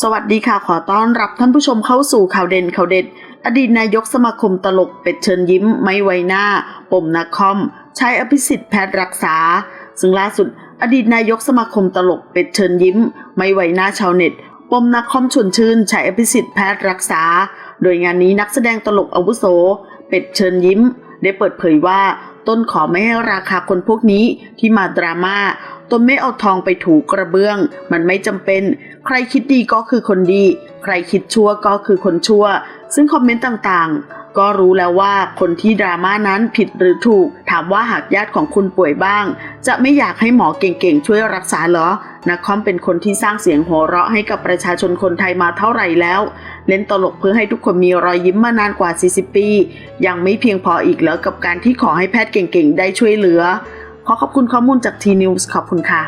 สวัสดีค่ะ ขอต้อนรับท่านผู้ชมเข้าสู่ข่าวเด่นข่าวเด็ด อดีตนายกสมาคมตลกเป็ดเชิญยิ้มไม่ไวหน้า ปมนักคอมใช้อภิสิทธิ์แพทย์รักษา ซึ่งล่าสุด อดีตนายกสมาคมตลกเป็ดเชิญยิ้ม ไม่ไวหน้าชาวเน็ต ปมนักคอมชวนชื่น ใช้อภิสิทธิ์แพทย์รักษา โดยงานนี้นักแสดงตลกอาวุโส เป็ดเชิญยิ้ม ได้เปิดเผยว่า ต้นขอไม่ให้ราคาคนพวกนี้ที่มาดราม่า ตนไม่เอาทองไปถูกระเบื้อง มันไม่จำเป็น ใครคิดดีก็คือคนดี ใครคิดชั่วก็คือคนชั่ว ซึ่งคอมเมนต์ต่างๆ ก็รู้แล้วว่าคนที่ดราม่านั้นผิดหรือถูก ถามว่าหากญาติของคุณป่วยบ้าง จะไม่อยากให้หมอเก่งๆ ช่วยรักษาเหรอนักคอมเป็นคนที่สร้างเสียงหัวเราะให้กับประชาชนคนไทยมาเท่าไหร่แล้ว เล่นตลกเพื่อให้ทุกคนมีรอยยิ้มมานานกว่า 40 ปี ยังไม่เพียงพออีกเหรอกับการที่ขอให้แพทย์เก่งๆ ได้ช่วยเหลือ ขอขอบคุณข้อมูลจากทีนิวส์ขอบคุณค่ะ